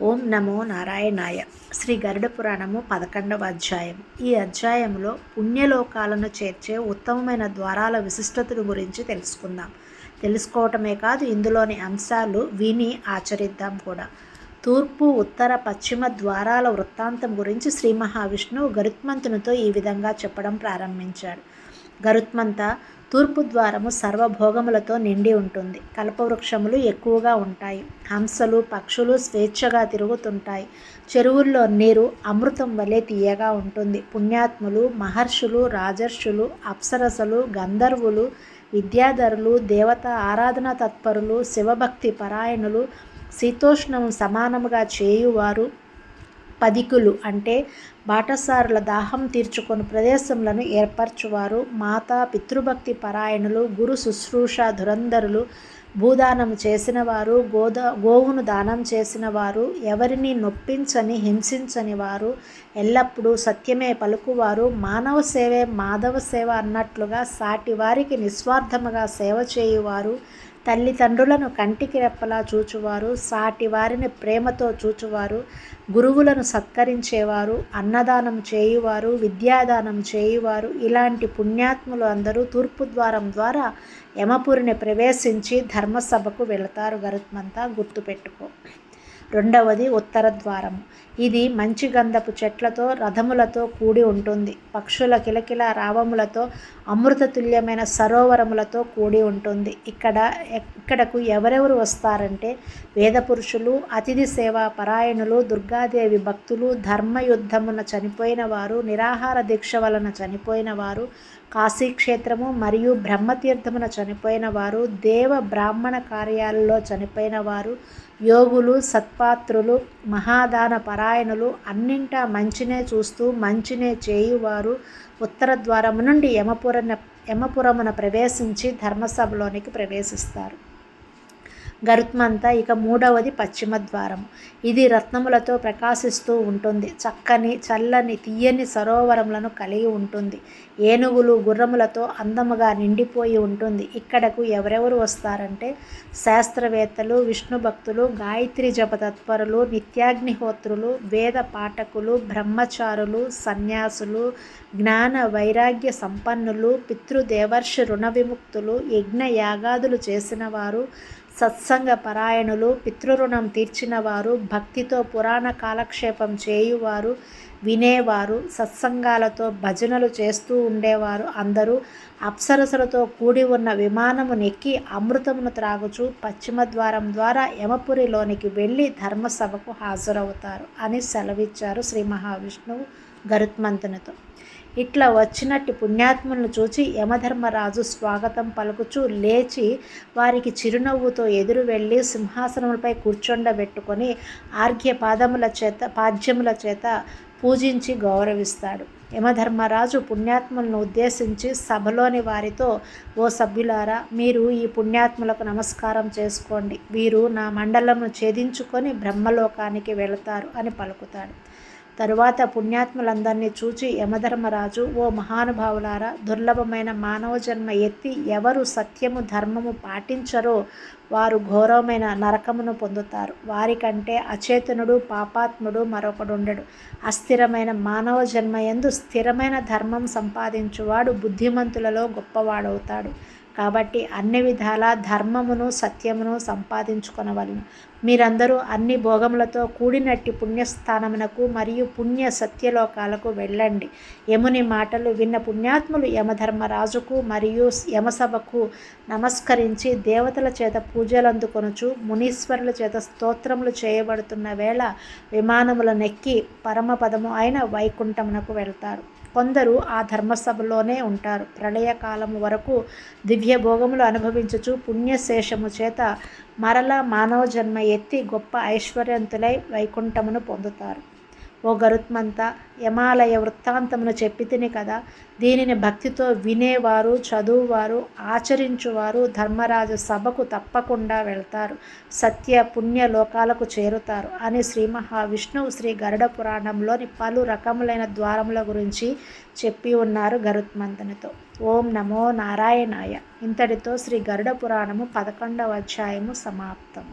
ఓం నమో నారాయణాయ. శ్రీ గరుడ పురాణము పదకొండవ అధ్యాయం. ఈ అధ్యాయంలో పుణ్యలోకాలను చేర్చే ఉత్తమమైన ద్వారాల విశిష్టతను గురించి తెలుసుకుందాం. తెలుసుకోవటమే కాదు ఇందులోని అంశాలు విని ఆచరిద్దాం కూడా. తూర్పు ఉత్తర పశ్చిమ ద్వారాల వృత్తాంతం గురించి శ్రీ మహావిష్ణువు గరుత్మంతునితో ఈ విధంగా చెప్పడం ప్రారంభించాడు. గరుత్మంత తూర్పు ద్వారము సర్వభోగములతో నిండి ఉంటుంది. కల్పవృక్షములు ఎక్కువగా ఉంటాయి. హంసలు పక్షులు స్వేచ్ఛగా తిరుగుతుంటాయి. చెరువుల్లో నీరు అమృతం వలె తీయగా ఉంటుంది. పుణ్యాత్ములు మహర్షులు రాజర్షులు అప్సరసలు గంధర్వులు విద్యాధరులు దేవత ఆరాధన తత్పరులు శివభక్తి పరాయణులు శీతోష్ణము సమానముగా చేయువారు పదికులు అంటే బాటసారుల దాహం తీర్చుకొని ప్రదేశంలను ఏర్పరచువారు. మాతా పితృభక్తి పరాయణులు గురు శుశ్రూష ధురంధరులు భూదానం చేసినవారు గోదా గోవును దానం చేసినవారు ఎవరిని నొప్పించని హింసించని వారు ఎల్లప్పుడూ సత్యమే పలుకువారు. మానవ సేవే మాధవ సేవ అన్నట్లుగా సాటి వారికి నిస్వార్థముగా సేవ చేయువారు. తల్లిదండ్రులను కంటికి రెప్పలా చూచువారు సాటి వారిని ప్రేమతో చూచువారు గురువులను సత్కరించేవారు అన్నదానం చేయువారు విద్యాదానం చేయువారు ఇలాంటి పుణ్యాత్ములు అందరూ తూర్పు ద్వారం ద్వారా యమపురిని ప్రవేశించి ధర్మసభకు వెళతారు. గరుత్మంతా గుర్తుపెట్టుకో. రెండవది ఉత్తర ద్వారము ఇది మంచి గంధపు చెట్లతో రథములతో కూడి ఉంటుంది. పక్షుల కిలకిల రావములతో అమృతతుల్యమైన సరోవరములతో కూడి ఉంటుంది. ఇక్కడ ఇక్కడకు ఎవరెవరు వస్తారంటే వేదపురుషులు అతిథి సేవా పరాయణులు దుర్గాదేవి భక్తులు ధర్మయుద్ధమున చనిపోయిన వారు నిరాహార దీక్ష వలన చనిపోయిన వారు కాశీక్షేత్రము మరియు బ్రహ్మతీర్థమున చనిపోయిన వారు దేవ బ్రాహ్మణ కార్యాలలో చనిపోయిన వారు యోగులు సత్పాత్రులు మహాదాన పరాయణులు అన్నింటా మంచినే చూస్తూ మంచినే చేయువారు ఉత్తర ద్వారము నుండి యమపురన యమపురమున ప్రవేశించి ధర్మసభలోనికి ప్రవేశిస్తారు. గరుత్మంతా ఇక మూడవది పశ్చిమ ద్వారం. ఇది రత్నములతో ప్రకాశిస్తూ ఉంటుంది. చక్కని చల్లని తీయని సరోవరములను కలిగి ఉంటుంది. ఏనుగులు గుర్రములతో అందముగా నిండిపోయి ఉంటుంది. ఇక్కడకు ఎవరెవరు వస్తారంటే శాస్త్రవేత్తలు విష్ణు భక్తులు గాయత్రి జప తత్పరులు నిత్యాగ్నిహోత్రులు వేద పాఠకులు బ్రహ్మచారులు సన్యాసులు జ్ఞాన వైరాగ్య సంపన్నులు పితృదేవర్షి రుణ విముక్తులు యజ్ఞ యాగాదులు చేసిన వారు సత్సంగ పరాయణులు పితృరుణం తీర్చినవారు భక్తితో పురాణ కాలక్షేపం చేయువారు వినేవారు సత్సంగాలతో భజనలు చేస్తూ ఉండేవారు అందరూ. అప్సరసలతో కూడి ఉన్న విమానము నెక్కి అమృతమును త్రాగుచు పశ్చిమ ద్వారం ద్వారా యమపురిలోనికి వెళ్ళి ధర్మసభకు హాజరవుతారు అని సెలవిచ్చారు శ్రీ మహావిష్ణువు గరుత్మంతునితో. ఇట్లా వచ్చినట్టు పుణ్యాత్ములను చూచి యమధర్మరాజు స్వాగతం పలుకుచూ లేచి వారికి చిరునవ్వుతో ఎదురు వెళ్ళి సింహాసనములపై కూర్చొండబెట్టుకొని ఆర్ఘ్య పాదముల చేత పాద్యముల చేత పూజించి గౌరవిస్తాడు. యమధర్మరాజు పుణ్యాత్ములను ఉద్దేశించి సభలోని వారితో ఓ సభ్యులారా మీరు ఈ పుణ్యాత్ములకు నమస్కారం చేసుకోండి. వీరు నా మండలంను ఛేదించుకొని బ్రహ్మలోకానికి వెళతారు అని పలుకుతాడు. తరువాత పుణ్యాత్ములందరినీ చూచి యమధర్మరాజు ఓ మహానుభావులారా దుర్లభమైన మానవ జన్మ ఎత్తి ఎవరు సత్యము ధర్మము పాటించరో వారు ఘోరమైన నరకమును పొందుతారు. వారికంటే అచేతనుడు పాపాత్ముడు మరొకడుండడు. అస్థిరమైన మానవ జన్మ ఎందు స్థిరమైన ధర్మం సంపాదించువాడు బుద్ధిమంతులలో గొప్పవాడవుతాడు. కాబట్టి అన్ని విధాల ధర్మమును సత్యమును సంపాదించుకొనవలను. మీరందరూ అన్ని భోగములతో కూడినట్టి పుణ్యస్థానమునకు మరియు పుణ్య సత్యలోకాలకు వెళ్ళండి. యముని మాటలు విన్న పుణ్యాత్ములు యమధర్మరాజుకు మరియు యమసభకు నమస్కరించి దేవతల చేత పూజలందుకొనుచు మునీశ్వరుల చేత స్తోత్రములు చేయబడుతున్న వేళ విమానములు నెక్కి పరమపదము అయిన వైకుంఠమునకు వెళ్తారు. కొందరు ఆ ధర్మసభలోనే ఉంటారు. ప్రళయకాలం వరకు దివ్య భోగములు అనుభవించుచు పుణ్యశేషము చేత మరల మానవ జన్మ ఎత్తి గొప్ప ఐశ్వర్యంతులై వైకుంఠమును పొందుతారు. ఓ గరుత్మంత యమాలయ వృత్తాంతమును చెప్పి తిని కదా. దీనిని భక్తితో వినేవారు చదువువారు ఆచరించువారు ధర్మరాజు సభకు తప్పకుండా వెళ్తారు. సత్య పుణ్య లోకాలకు చేరుతారు అని శ్రీ మహావిష్ణువు శ్రీ గరుడ పురాణంలోని పలు రకములైన ద్వారముల గురించి చెప్పి ఉన్నారు గరుత్మంతునితో. ఓం నమో నారాయణాయ. ఇంతటితో శ్రీ గరుడ పురాణము పదకొండవ అధ్యాయము సమాప్తం.